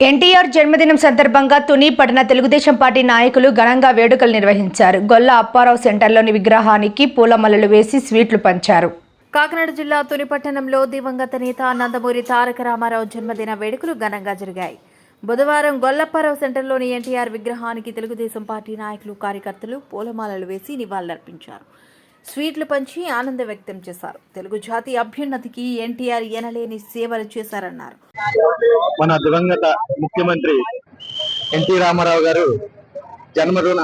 ఎన్టీఆర్ జన్మదినం సందర్భంగా తుని పట్టణ తెలుగుదేశం పార్టీ నాయకులు ఘనంగా వేడుకలు నిర్వహించారు. గొల్ల అప్పారావు సెంటర్లోని విగ్రహానికి పూలమలలు వేసి స్వీట్లు పంచారు. కాకినాడ జిల్లా తుని పట్టణంలో దివంగత నేత నందమూరి తారక రామారావు జన్మదిన వేడుకలు ఘనంగా జరిగాయి. బుధవారం గొల్లప్పారావు సెంటర్లోని ఎన్టీఆర్ విగ్రహానికి తెలుగుదేశం పార్టీ నాయకులు కార్యకర్తలు పూలమాలలు వేసి నివాళులర్పించారు. స్వీట్లు పంచి ఆనందం వ్యక్తం చేశారు. తెలుగు జాతి అభ్యున్నతికి ఎన్టీఆర్ ఎనలేని సేవలు చేశారన్నారు. మన దివంగత ముఖ్యమంత్రి ఎన్టీ రామారావు గారు జన్మదిన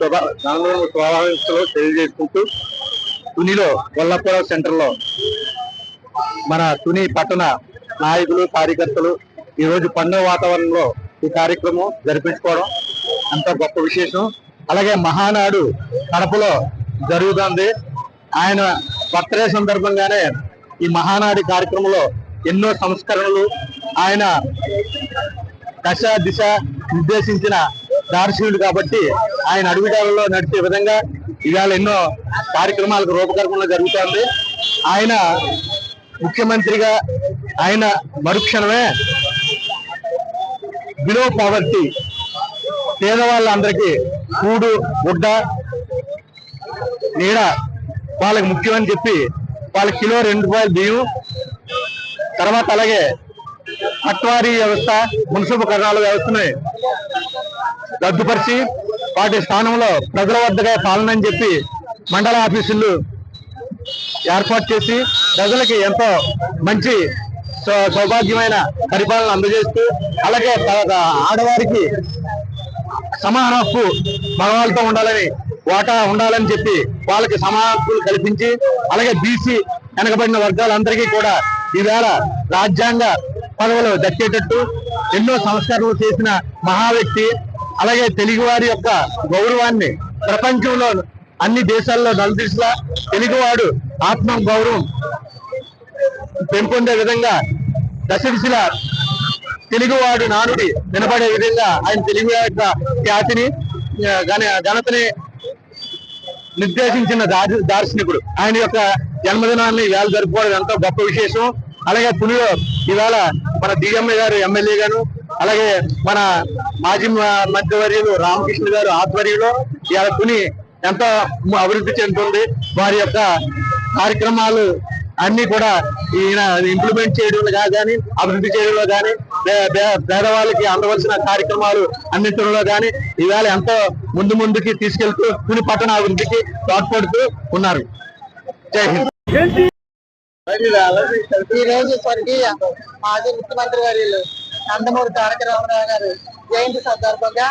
జన్మదిన శుభాకాంక్షలు తెలియజేసుకుంటూ తునిలో గొల్లపురం సెంటర్లో మన తుని పట్టణ నాయకులు కార్యకర్తలు ఈ రోజు పండుగ వాతావరణంలో ఈ కార్యక్రమం జరిపించుకోవడం అంత గొప్ప విశేషం. అలాగే మహానాడు కడపలో జరుగుతుంది. ఆయన బర్త్డే సందర్భంగానే ఈ మహానాడి కార్యక్రమంలో ఎన్నో సంస్కరణలు ఆయన దశ దిశ నిర్దేశించిన దార్శనికుడు కాబట్టి ఆయన అడుగుదారుల్లో నడిచే విధంగా ఇవాళ ఎన్నో కార్యక్రమాలకు రూపకల్పన జరుగుతోంది. ఆయన ముఖ్యమంత్రిగా ఆయన మరుక్షణమే బిలో పావర్టీ పేదవాళ్ళందరికీ కూడు గుడ్డ నీడ వాళ్ళకి ముఖ్యమని చెప్పి వాళ్ళ కిలో రెండు రూపాయలు బియ్యం తర్వాత అలాగే పట్వారీ వ్యవస్థ మున్సిపల్ కరణాల వ్యవస్థని రద్దుపరిచి వాటి స్థానంలో ప్రజల వద్దగా పాలనని చెప్పి మండల ఆఫీసులు ఏర్పాటు చేసి ప్రజలకి ఎంతో మంచి సౌ- సౌభాగ్యమైన పరిపాలన అందజేస్తూ అలాగే ఆడవారికి సమాన హక్కు మగవాళ్ళతో ఉండాలని వాటా ఉండాలని చెప్పి వాళ్ళకి సమాన కల్పించి అలాగే బీసీ వెనకబడిన వర్గాలందరికీ కూడా ఈవేళ రాజ్యాంగ పదవులు దక్కేటట్టు ఎన్నో సంస్కరణలు చేసిన మహా వ్యక్తి అలాగే తెలుగువారి యొక్క గౌరవాన్ని ప్రపంచంలో అన్ని దేశాల్లో నలుదిశలా తెలుగువాడు ఆత్మ గౌరవం పెంపొందే విధంగా దశదిశలా తెలుగువాడు నానుడి వినపడే విధంగా ఆయన తెలుగు యొక్క ఖ్యాతిని ఘనతని నిర్దేశించిన దార్- దార్శనికుడు. ఆయన యొక్క జన్మదినాన్ని వేళ జరుపుకోవడం ఎంతో గొప్ప విశేషం. అలాగే పులిలో ఇవాళ మన డిఎంఏ గారు ఎమ్మెల్యే గారు అలాగే మన మాజీ మ- మంత్రివర్యులు రామకృష్ణ గారు ఆధ్వర్యంలో ఇవాళ పుని ఎంతో అభివృద్ధి చెందుతుంది. వారి యొక్క కార్యక్రమాలు అన్ని కూడా ఈయన ఇంప్లిమెంట్ చేయడంలో కానీ అభివృద్ధి చేయడంలో కానీ పేదవాళ్ళకి అందవలసిన కార్యక్రమాలు అన్నింటిలో కానీ ఈవేళ ఎంతో ముందు ముందుకి తీసుకెళ్తూ పుని పట్టణ అభివృద్ధికి తోడ్పడుతూ ఉన్నారు. జై హింద్. ఈ రోజు స్వర్గీయ మాజీ ముఖ్యమంత్రి వర్యులు నందమూరి తారక రామారావు గారు జయంతి సందర్భంగా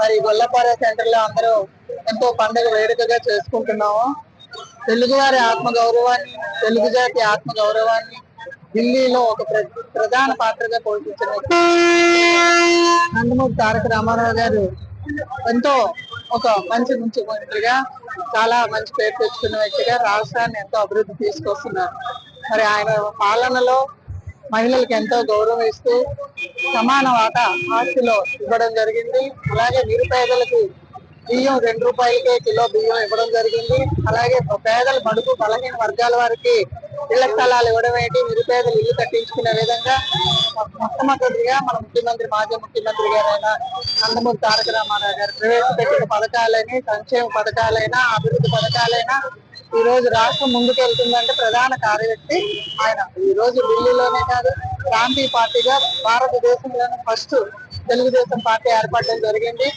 మరి గొల్లపార సెంటర్లో అందరూ ఎంతో పండుగ వేడుకగా చేసుకుంటున్నాము. తెలుగువారి ఆత్మ గౌరవాన్ని తెలుగు జాతి ఆత్మ గౌరవాన్ని ఢిల్లీలో ఒక ప్ర- ప్రధాన పాత్రగా పోషించిన నందమూరి తారక రామారావు గారు ఎంతో ఒక మంచి ముఖ్యమంత్రిగా చాలా మంచి పేరు తెచ్చుకున్న వ్యక్తిగా రాష్ట్రాన్ని ఎంతో అభివృద్ధి తీసుకొస్తున్నారు. మరి ఆయన పాలనలో మహిళలకు ఎంతో గౌరవం ఇస్తూ సమాన వాటా ఆస్తిలో ఇవ్వడం జరిగింది. అలాగే నిరుపేదలకు బియ్యం రెండు రూపాయలకే కిలో బియ్యం ఇవ్వడం జరిగింది. అలాగే పేదల బడుగు బలహీన వర్గాల వారికి ఇళ్ళ స్థలాలు ఇవ్వడమేంటి నిరుపేదలు ఇల్లు కట్టించుకునే విధంగా మొట్టమొదటిగా మన ముఖ్యమంత్రి మాజీ ముఖ్యమంత్రి గారైన నందమూరి తారక రామారావు గారు ప్రవేశపెట్టిన పథకాలని సంక్షేమ పథకాలైనా అభివృద్ధి పథకాలైనా ఈ రోజు రాష్ట్రం ముందుకు వెళ్తుందంటే ప్రధాన కార్యదర్శి ఆయన. ఈ రోజు ఢిల్లీలోనే కాదు ప్రాంతీయ పార్టీగా భారతదేశంలోనే ఫస్ట్ తెలుగుదేశం పార్టీ ఏర్పడడం జరిగింది.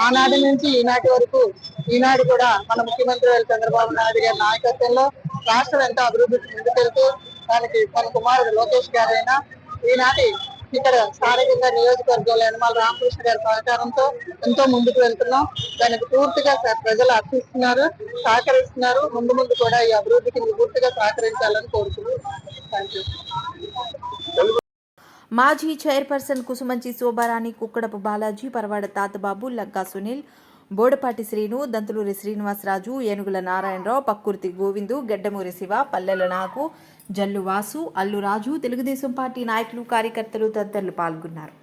ఆనాటి నుంచి ఈనాటి వరకు ఈనాడు కూడా మన ముఖ్యమంత్రి చంద్రబాబు నాయుడు గారి నాయకత్వంలో రాష్ట్రం ఎంతో అభివృద్ధి ముందుకెళ్తూ దానికి తన కుమారుడు లోకేష్ గారైనా ఈనాటి ఇక్కడ స్థానికంగా నియోజకవర్గంలో యనమల రామకృష్ణ గారి సహకారంతో ఎంతో ముందుకు వెళ్తున్నాం. దానికి పూర్తిగా ప్రజలు అర్థిస్తున్నారు సహకరిస్తున్నారు. ముందు ముందు కూడా ఈ అభివృద్ధికి పూర్తిగా సహకరించాలని కోరుతున్నాం థ్యాంక్ యూ మాజీ చైర్పర్సన్ కుసుమంచి శోభారాణి కుక్కడపు బాలాజీ పరవాడ తాతబాబు లగ్గా సునీల్ బోడపాటి శ్రీను దంతులూరి శ్రీనివాసరాజు ఏనుగుల నారాయణరావు పక్కుర్తి గోవిందు గడ్డమూరి శివ పల్లెల నాకు జల్లు వాసు అల్లు రాజు తెలుగుదేశం పార్టీ నాయకులు కార్యకర్తలు తదితరులు పాల్గొన్నారు.